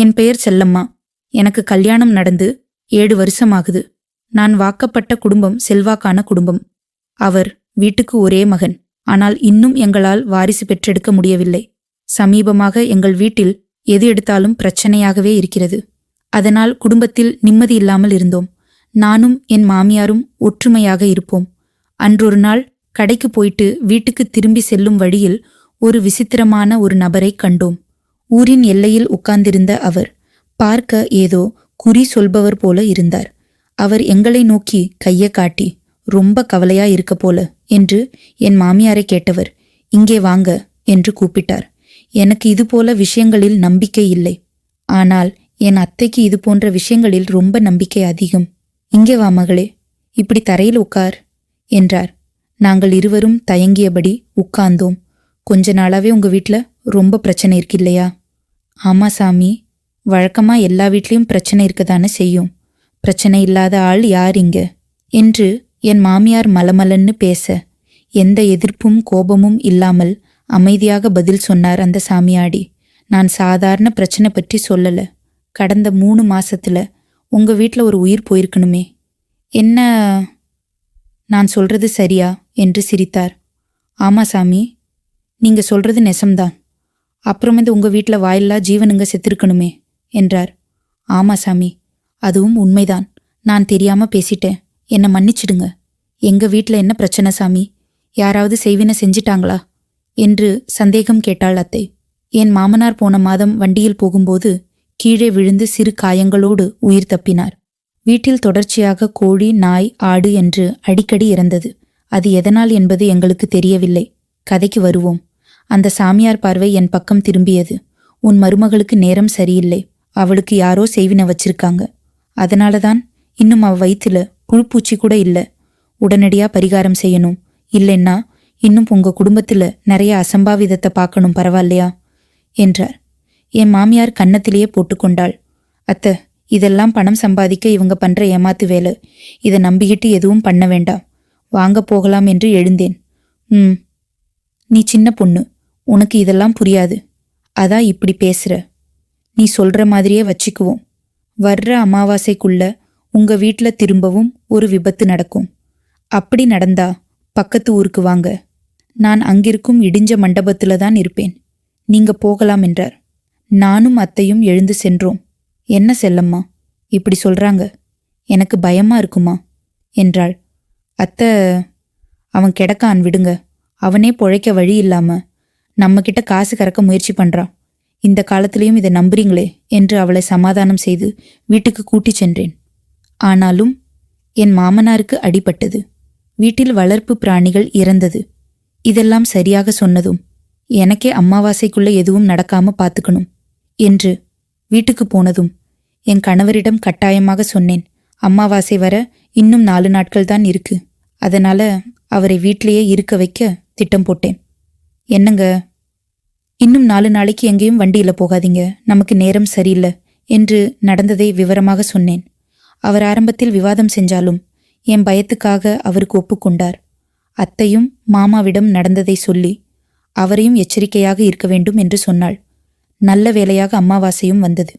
என் பெயர் செல்லம்மா. எனக்கு கல்யாணம் நடந்து ஏழு வருஷமாகுது. நான் வாக்கப்பட்ட குடும்பம் செல்வாக்கான குடும்பம். அவர் வீட்டுக்கு ஒரே மகன். ஆனால் இன்னும் எங்களால் வாரிசு பெற்றெடுக்க முடியவில்லை. சமீபமாக எங்கள் வீட்டில் எது எடுத்தாலும் பிரச்சனையாகவே இருக்கிறது. அதனால் குடும்பத்தில் நிம்மதி இல்லாமல் இருந்தோம். நானும் என் மாமியாரும் ஒற்றுமையாக இருப்போம். அன்றொரு நாள் கடைக்கு போயிட்டு வீட்டுக்கு திரும்பி செல்லும் வழியில் ஒரு விசித்திரமான ஒரு நபரை கண்டோம். ஊரின் எல்லையில் உட்கார்ந்திருந்த அவர் பார்க்க ஏதோ குறி சொல்பவர் போல இருந்தார். அவர் எங்களை நோக்கி கையை காட்டி ரொம்ப கவலையா இருக்க போல என்று என் மாமியாரை கேட்டவர் இங்கே வாங்க என்று கூப்பிட்டார். எனக்கு இது போல விஷயங்களில் நம்பிக்கை இல்லை. ஆனால் என் அத்தைக்கு இது போன்ற விஷயங்களில் ரொம்ப நம்பிக்கை அதிகம். இங்கே வா மகளே இப்படி தரையில் உட்கார் என்றார். நாங்கள் இருவரும் தயங்கியபடி உட்கார்ந்தோம். கொஞ்ச நாளாவே உங்க வீட்ல ரொம்ப பிரச்சனை இருக்கு இல்லையா? ஆமா சாமி வழக்கமா எல்லா வீட்லயும் பிரச்சனை இருக்கதானே செய்யும். பிரச்சனை இல்லாத ஆள் யார் இங்க? என்று என் மாமியார் மலமலன்னு பேச எந்த எதிர்ப்பும் கோபமும் இல்லாமல் அமைதியாக பதில் சொன்னார் அந்த சாமியாடி. நான் சாதாரண பிரச்சனை பற்றி சொல்லல. கடந்த மூணு மாசத்துல உங்க வீட்ல ஒரு உயிர் போயிருக்கணுமே. என்ன நான் சொல்றது சரியா? என்று சிரித்தார். ஆமா சாமி நீங்க சொல்றது நெசம்தான். அப்புறமேந்து உங்க வீட்ல வாயில்லா ஜீவனுங்க செத்திருக்கணுமே என்றார். ஆமா சாமி அதுவும் உண்மைதான். நான் தெரியாம பேசிட்டேன். என்ன மன்னிச்சிடுங்க. எங்க வீட்ல என்ன பிரச்சனை சாமி? யாராவது செய்வின செஞ்சிட்டாங்களா? என்று சந்தேகம் கேட்டாள் அத்தை. என் மாமனார் போன மாதம் வண்டியில் போகும்போது கீழே விழுந்து சிறு காயங்களோடு உயிர் தப்பினார். வீட்டில் தொடர்ச்சியாக கோழி நாய் ஆடு என்று அடிக்கடி இறந்தது. அது எதனால் என்பது எங்களுக்கு தெரியவில்லை. கதைக்கு வருவோம். அந்த சாமியார் பார்வை என் பக்கம் திரும்பியது. உன் மருமகளுக்கு நேரம் சரியில்லை. அவளுக்கு யாரோ செய்வின வச்சிருக்காங்க. அதனாலதான் இன்னும் அவ வயிற்றுல புழுப்பூச்சி கூட இல்லை. உடனடியா பரிகாரம் செய்யணும். இல்லைன்னா இன்னும் உங்க குடும்பத்துல நிறைய அசம்பாவிதத்தை பார்க்கணும் பரவாயில்லையா? என்றார். என் மாமியார் கன்னத்திலேயே போட்டுக்கொண்டாள். அத்த இதெல்லாம் பணம் சம்பாதிக்க இவங்க பண்ற ஏமாத்து வேலை. இதை நம்பிக்கிட்டு எதுவும் பண்ண வேண்டாம். வாங்க போகலாம் என்று எழுந்தேன். ம். நீ சின்ன பொண்ணு. உனக்கு இதெல்லாம் புரியாது. அதான் இப்படி பேசுற. நீ சொல்ற மாதிரியே வச்சுக்குவோம். வர்ற அமாவாசைக்குள்ள உங்க வீட்ல திரும்பவும் ஒரு விபத்து நடக்கும். அப்படி நடந்தா பக்கத்து ஊருக்கு வாங்க. நான் அங்கிருக்கும் இடிஞ்ச மண்டபத்துல தான் இருப்பேன். நீங்க போகலாம் என்றார். நானும் அத்தையும் எழுந்து சென்றோம். என்ன செல்லம்மா? இப்படி சொல்றாங்க. எனக்கு பயமா இருக்குமா? என்றாள். அத்தை அவன் கிடக்கான் விடுங்க. அவனே பொழைக்க வழி இல்லாம நம்மக்கிட்ட காசு கறக்க முயற்சி பண்றான் இந்த காலத்திலையும் இதை நம்புறீங்களே என்று அவளை சமாதானம் செய்து வீட்டுக்கு கூட்டிச் சென்றேன். ஆனாலும் என் மாமனாருக்கு அடிபட்டது. வீட்டில் வளர்ப்பு பிராணிகள் இறந்தது. இதெல்லாம் சரியாக சொன்னதும் எனக்கே அம்மாவாசைக்குள்ள எதுவும் நடக்காம பார்த்துக்கணும் என்று வீட்டுக்கு போனதும் என் கணவரிடம் கட்டாயமாக சொன்னேன் அம்மாவாசை வர இன்னும் நாலு நாட்கள் தான் இருக்கு. அதனால அவரை வீட்டிலேயே இருக்க வைக்க திட்டம் போட்டேன். என்னங்க இன்னும் நாலு நாளைக்கு எங்கேயும் வண்டியில் போகாதீங்க. நமக்கு நேரம் சரியில்லை என்று நடந்ததை விவரமாக சொன்னேன். அவர் ஆரம்பத்தில் விவாதம் செஞ்சாலும் என் பயத்துக்காக அவருக்கு ஒப்புக்கொண்டார் அத்தையும் மாமாவிடம் நடந்ததை சொல்லி அவரையும் எச்சரிக்கையாக இருக்க வேண்டும் என்று சொன்னாள். நல்ல வேலையாக அம்மாவாசையும் வந்தது.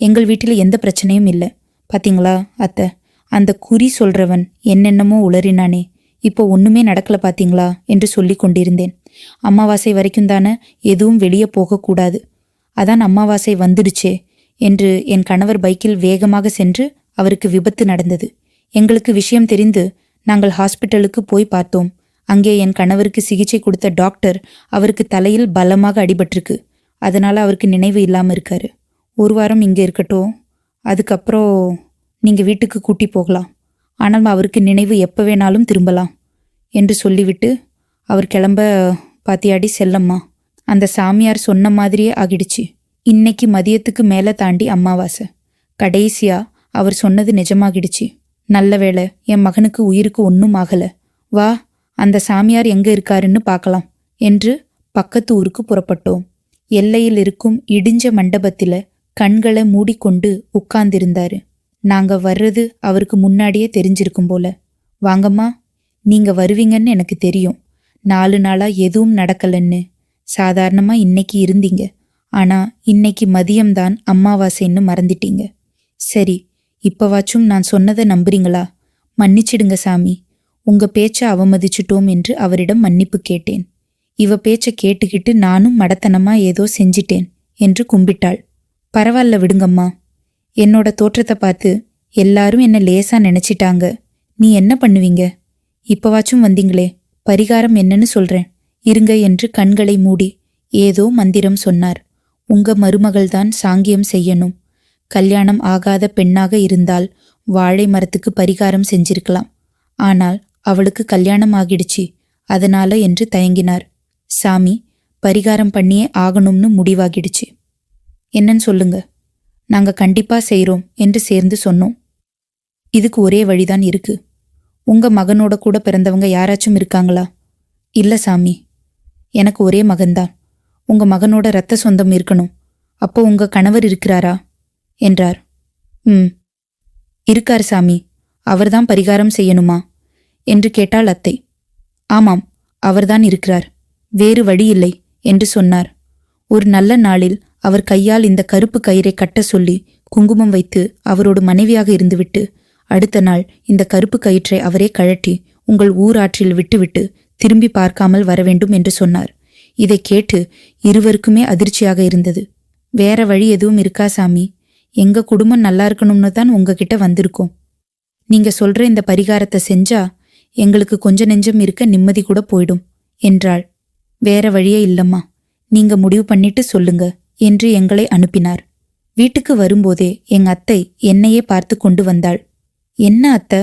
எங்கள் வீட்டில் எந்த பிரச்சனையும் இல்லை. பாத்தீங்களா அத்தை? அந்த குறி சொல்றவன் என்னென்னமோ உளறினானே. இப்போ ஒண்ணுமே நடக்கல பாத்தீங்களா? என்று சொல்லிக் கொண்டிருந்தேன். அமாவாசை வரைக்கும் தானே எதுவும் வெளியே போகக்கூடாது. அதான் அமாவாசை வந்துடுச்சே என்று என் கணவர் பைக்கில் வேகமாக சென்று அவருக்கு விபத்து நடந்தது. எங்களுக்கு விஷயம் தெரிந்து நாங்கள் ஹாஸ்பிட்டலுக்கு போய் பார்த்தோம். அங்கே என் கணவருக்கு சிகிச்சை கொடுத்த டாக்டர் அவருக்கு தலையில் பலமாக அடிபட்டிருக்கு. அதனால அவருக்கு நினைவு இல்லாம இருக்காரு. ஒரு வாரம் இங்கே இருக்கட்டும். அதுக்கப்புறம் நீங்க வீட்டுக்கு கூட்டி போகலாம். ஆனால் அவருக்கு நினைவு எப்போ வேணாலும் திரும்பலாம் என்று சொல்லிவிட்டு அவர் கிளம்ப பாத்தியாடி செல்லம்மா. அந்த சாமியார் சொன்ன மாதிரியே ஆகிடுச்சு. இன்னைக்கு மதியத்துக்கு மேலே தாண்டி அம்மாவாசை. கடைசியா அவர் சொன்னது நிஜமாகிடுச்சு. நல்ல வேளை என் மகனுக்கு உயிருக்கு ஒன்றும் ஆகல. வா அந்த சாமியார் எங்க இருக்காருன்னு பார்க்கலாம் என்று பக்கத்து ஊருக்கு புறப்பட்டோம். எல்லையில் இருக்கும் இடிஞ்ச மண்டபத்தில கண்களை மூடிக்கொண்டு உட்கார்ந்திருந்தாரு. நாங்க வர்றது அவருக்கு முன்னாடியே தெரிஞ்சிருக்கும் போல. வாங்கம்மா நீங்க வருவீங்கன்னு எனக்கு தெரியும். நாலு நாளாக எதுவும் நடக்கலன்னு. சாதாரணமாக இன்னைக்கு இருந்தீங்க. ஆனால் இன்னைக்கு மதியம்தான் அம்மாவாசைன்னு மறந்துட்டீங்க. சரி இப்போவாச்சும் நான் சொன்னதை நம்புறீங்களா? மன்னிச்சிடுங்க சாமி. உங்க பேச்சை அவமதிச்சிட்டோம் என்று அவரிடம் மன்னிப்பு கேட்டேன். இவ பேச்சை கேட்டுக்கிட்டு நானும் மடத்தனமா ஏதோ செஞ்சிட்டேன் என்று கும்பிட்டாள். பரவாயில்ல விடுங்கம்மா. என்னோட தோற்றத்தை பார்த்து எல்லாரும் என்ன லேசா நினைச்சிட்டாங்க. நீ என்ன பண்ணுவீங்க? இப்பவாச்சும் வந்தீங்களே. பரிகாரம் என்னன்னு சொல்றேன். இருங்க என்று கண்களை மூடி ஏதோ மந்திரம் சொன்னார். உங்க மருமகள்தான் சாங்கியம் செய்யணும். கல்யாணம் ஆகாத பெண்ணாக இருந்தால் வாழை மரத்துக்கு பரிகாரம் செஞ்சிருக்கலாம். ஆனால் அவளுக்கு கல்யாணம் ஆகிடுச்சு. அதனால என்று தயங்கினார். சாமி பரிகாரம் பண்ணியே ஆகணும்னு முடிவாகிடுச்சு. என்னன்னு சொல்லுங்க. நாங்க கண்டிப்பா செய்றோம் என்று சேர்ந்து சொன்னோம். இதுக்கு ஒரே வழிதான் இருக்கு. உங்க மகனோட கூட பிறந்தவங்க யாராச்சும் இருக்காங்களா? இல்ல சாமி. எனக்கு ஒரே மகன்தான். உங்க மகனோட ரத்த சொந்தம் இருக்கணும். அப்போ உங்க கணவர் இருக்கிறாரா? என்றார். ம். இருக்கார் சாமி. அவர்தான் பரிகாரம் செய்யணுமா? என்று கேட்டாள் அத்தை. ஆமாம் அவர்தான் இருக்கிறார். வேறு வழி இல்லை என்று சொன்னார். ஒரு நல்ல நாளில் அவர் கையால் இந்த கருப்பு கயிறை கட்ட சொல்லி குங்குமம் வைத்து அவரோடு மனைவியாக இருந்துவிட்டு அடுத்த நாள் இந்த கருப்பு கயிற்றை அவரே கழட்டி உங்கள் ஊராற்றில் விட்டுவிட்டு திரும்பி பார்க்காமல் வரவேண்டும் என்று சொன்னார். இதை கேட்டு இருவருக்குமே அதிர்ச்சியாக இருந்தது. வேற வழி எதுவும் இருக்கா சாமி? எங்க குடும்பம் நல்லா இருக்கணும்னு தான் உங்ககிட்ட வந்திருக்கோம். நீங்க சொல்ற இந்த பரிகாரத்தை செஞ்சா எங்களுக்கு கொஞ்ச நெஞ்சம் இருக்க நிம்மதி கூட போயிடும் என்றாள். வேற வழியே இல்லம்மா. நீங்க முடிவு பண்ணிட்டு சொல்லுங்க என்று எங்களை அனுப்பினார். வீட்டுக்கு வரும்போதே எங்க அத்தை என்னையே பார்த்து கொண்டு வந்தாள். என்ன அத்தை?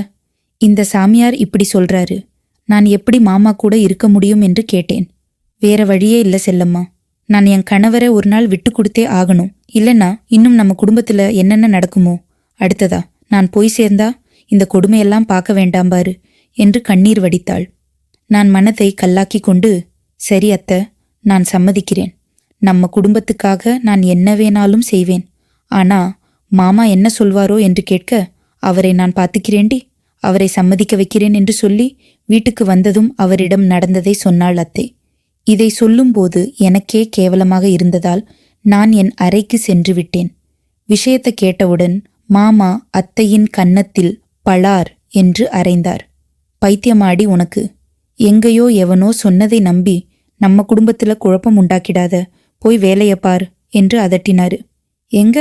இந்த சாமியார் இப்படி சொல்றாரு. நான் எப்படி மாமா கூட இருக்க முடியும் என்று கேட்டேன். வேற வழியே இல்ல செல்லம்மா. நான் என் கணவரை ஒரு நாள் விட்டு கொடுத்தே ஆகணும். இல்லைன்னா இன்னும் நம்ம குடும்பத்துல என்னென்ன நடக்குமோ? அடுத்ததா நான் போய் சேர்ந்தா இந்த கொடுமையெல்லாம் பார்க்க வேண்டாம் பாரு என்று கண்ணீர் வடித்தாள். நான் மனதை கல்லாக்கி கொண்டு சரி அத்தை நான் சம்மதிக்கிறேன். நம்ம குடும்பத்துக்காக நான் என்ன வேணாலும் செய்வேன். ஆனா மாமா என்ன சொல்வாரோ என்று கேட்க அவரை நான் பார்த்துக்கிறேன்டி. அவரை சம்மதிக்க வைக்கிறேன் என்று சொல்லி வீட்டுக்கு வந்ததும் அவரிடம் நடந்ததை சொன்னாள் அத்தை. இதை சொல்லும்போது எனக்கே கேவலமாக இருந்ததால் நான் என் அறைக்கு சென்று விட்டேன். விஷயத்தை கேட்டவுடன் மாமா அத்தையின் கன்னத்தில் பளார் என்று அறைந்தார். பைத்தியமாடி உனக்கு. எங்கேயோ எவனோ சொன்னதை நம்பி நம்ம குடும்பத்துல குழப்பம் உண்டாக்கிடாத. போய் வேலையை பார் என்று அதட்டினாரு. எங்க?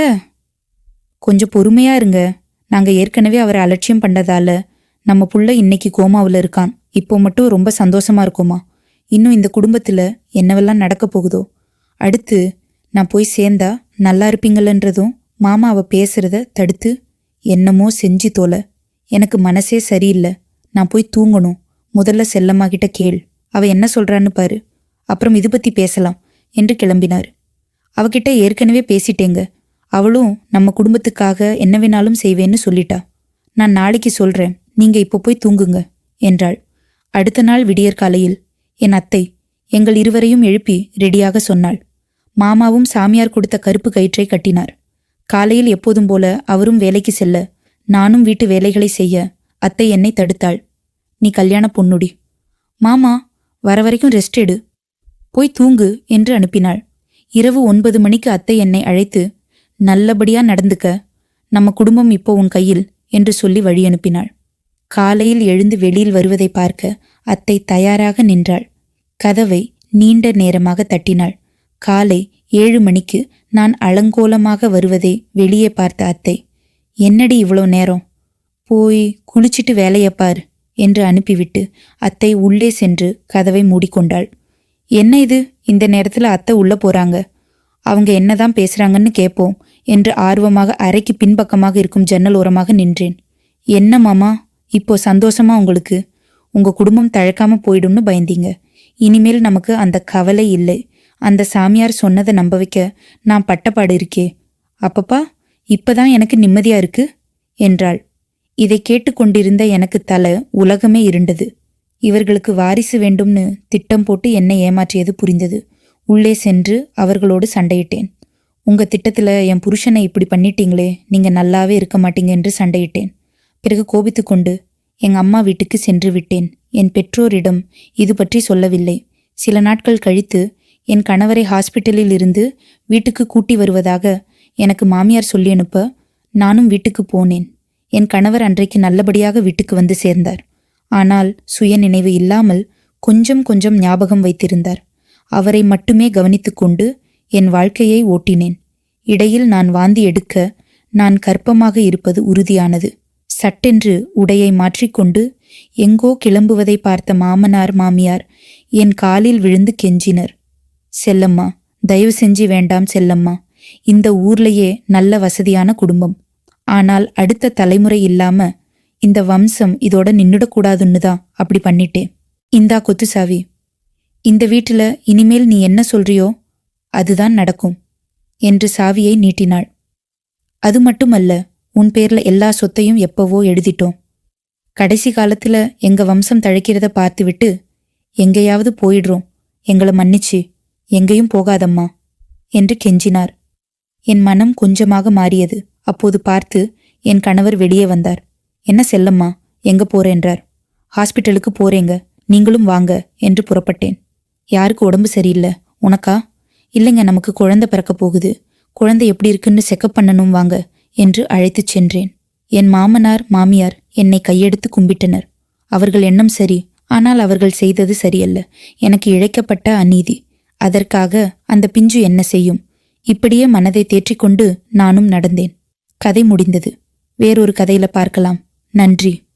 கொஞ்சம் பொறுமையா இருங்க. நாங்க ஏற்கனவே அவரை அலட்சியம் பண்ணதால நம்ம புள்ள இன்னைக்கு கோமாவில் இருக்கான். இப்போ மட்டும் ரொம்ப சந்தோஷமா இருக்கோமா? இன்னும் இந்த குடும்பத்துல என்னவெல்லாம் நடக்க போகுதோ? அடுத்து நான் போய் சேர்ந்தா நல்லா இருப்பீங்களன்றதும் மாமா அவ பேசுறத தடுத்து என்னமோ செஞ்சு தோல. எனக்கு மனசே சரியில்லை. நான் போய் தூங்கணும். முதல்ல செல்லம்மா கிட்ட கேள். அவ என்ன சொல்றான்னு பாரு. அப்புறம் இது பத்தி பேசலாம் என்று கிளம்பினார். அவகிட்ட ஏற்கனவே பேசிட்டேங்க. அவளும் நம்ம குடும்பத்துக்காக என்ன வேணாலும் செய்வேன்னு சொல்லிட்டா. நான் நாளைக்கு சொல்றேன். நீங்க இப்போ போய் தூங்குங்க என்றாள். அடுத்த நாள் விடியற்காலையில் என் அத்தை எங்கள் இருவரையும் எழுப்பி ரெடியாக சொன்னாள். மாமாவும் சாமியார் கொடுத்த கருப்பு கயிற்றை கட்டினார். காலையில் எப்போதும் போல அவரும் வேலைக்கு செல்ல நானும் வீட்டு வேலைகளை செய்ய அத்தை என்னை தடுத்தாள். நீ கல்யாண பொண்ணுடி. மாமா வர வரைக்கும் ரெஸ்ட் எடு. போய் தூங்கு என்று அனுப்பினாள். இரவு ஒன்பது மணிக்கு அத்தை என்னை அழைத்து நல்லபடியா நடந்துக்க. நம்ம குடும்பம் இப்போ உன் கையில் என்று சொல்லி வழி அனுப்பினாள். காலையில் எழுந்து வெளியில் வருவதை பார்க்க அத்தை தயாராக நின்றாள். கதவை நீண்ட நேரமாக தட்டினாள். காலை ஏழு மணிக்கு நான் அலங்கோலமாக வருவதை வெளியே பார்த்த அத்தை என்னடி இவ்வளோ நேரம்? போய் குளிச்சிட்டு வேலையை பார் என்று அனுப்பிவிட்டு அத்தை உள்ளே சென்று கதவை மூடிக்கொண்டாள். என்ன இது? இந்த நேரத்தில் அத்தை உள்ள போறாங்க. அவங்க என்னதான் பேசுறாங்கன்னு கேட்போம் என்று ஆர்வமாக அறைக்கு பின்பக்கமாக இருக்கும் ஜன்னல் ஓரமாக நின்றேன். என்ன மாமா? இப்போ சந்தோஷமா உங்களுக்கு? உங்க குடும்பம் தழக்காம போயிடும்னு பயந்தீங்க. இனிமேல் நமக்கு அந்த கவலை இல்லை. அந்த சாமியார் சொன்னதை நம்ப வைக்க நான் பட்டப்பாடு இருக்கே. அப்பப்பா இப்பதான் எனக்கு நிம்மதியா இருக்கு? என்றாள். இதை கேட்டுக்கொண்டிருந்த எனக்கு தலை உலகமே இருண்டது. இவர்களுக்கு வாரிசு வேண்டும்னு திட்டம் போட்டு என்னை ஏமாற்றியது புரிந்தது. உள்ளே சென்று அவர்களோடு சண்டையிட்டேன். உங்க திட்டத்துல என் புருஷனை இப்படி பண்ணிட்டீங்களே நீங்க நல்லாவே இருக்க மாட்டீங்க என்று சண்டையிட்டேன். பிறகு கோபித்துக்கொண்டு எங்க அம்மா வீட்டுக்கு சென்று விட்டேன். என் பெற்றோரிடம் இது பற்றி சொல்லவில்லை. சில நாட்கள் கழித்து என் கணவரை ஹாஸ்பிட்டலில் இருந்து வீட்டுக்கு கூட்டி வருவதாக எனக்கு மாமியார் சொல்லி அனுப்ப நானும் வீட்டுக்கு போனேன். என் கணவர் அன்றைக்கு நல்லபடியாக வீட்டுக்கு வந்து சேர்ந்தார். ஆனால் சுய நினைவு இல்லாமல் கொஞ்சம் கொஞ்சம் ஞாபகம் வைத்திருந்தார். அவரை மட்டுமே கவனித்துக்கொண்டு என் வாழ்க்கையை ஓட்டினேன். இடையில் நான் வாந்தி எடுக்க நான் கர்ப்பமாக இருப்பது உறுதியானது. சட்டென்று உடையை மாற்றிக்கொண்டு எங்கோ கிளம்புவதை பார்த்த மாமனார் மாமியார் என் காலில் விழுந்து கெஞ்சினர். செல்லம்மா தயவு செஞ்சு வேண்டாம் செல்லம்மா. இந்த ஊர்லயே நல்ல வசதியான குடும்பம். ஆனால் அடுத்த தலைமுறை இல்லாம இந்த வம்சம் இதோட நின்னுடக்கூடாதுன்னு தான் அப்படி பண்ணிட்டேன். இந்தா கொத்துசாவி இந்த வீட்டுல இனிமேல் நீ என்ன சொல்றியோ அதுதான் நடக்கும் என்று சாவியை நீட்டினாள். அது மட்டுமல்ல உன் பேர்ல எல்லா சொத்தையும் எப்பவோ எழுதிட்டோம். கடைசி காலத்துல எங்க வம்சம் தழைக்கிறத பார்த்துவிட்டு எங்கேயாவது போயிடுறோம். எங்களை மன்னிச்சு. எங்கேயும் போகாதம்மா என்று கெஞ்சினார். என் மனம் கொஞ்சமாக மாறியது. அப்போது பார்த்து என் கணவர் வெளியே வந்தார். என்ன செல்லம்மா எங்க போறேன்றார். ஹாஸ்பிட்டலுக்கு போறேங்க. நீங்களும் வாங்க என்று புறப்பட்டேன். யாருக்கு உடம்பு சரியில்லை? உனக்கா? இல்லைங்க நமக்கு குழந்தை பிறக்க போகுது. குழந்தை எப்படி இருக்குன்னு செக்கப் பண்ணணும் வாங்க என்று அழைத்துச் சென்றேன். என் மாமனார் மாமியார் என்னை கையெடுத்து கும்பிட்டனர். அவர்கள் எண்ணம் சரி ஆனால் அவர்கள் செய்தது சரியல்ல. எனக்கு இழைக்கப்பட்ட அநீதி. அதற்காக அந்த பிஞ்சு என்ன செய்யும்? இப்படியே மனதை தேற்றிக்கொண்டு நானும் நடந்தேன். கதை முடிந்தது. வேறொரு கதையில பார்க்கலாம். நன்றி.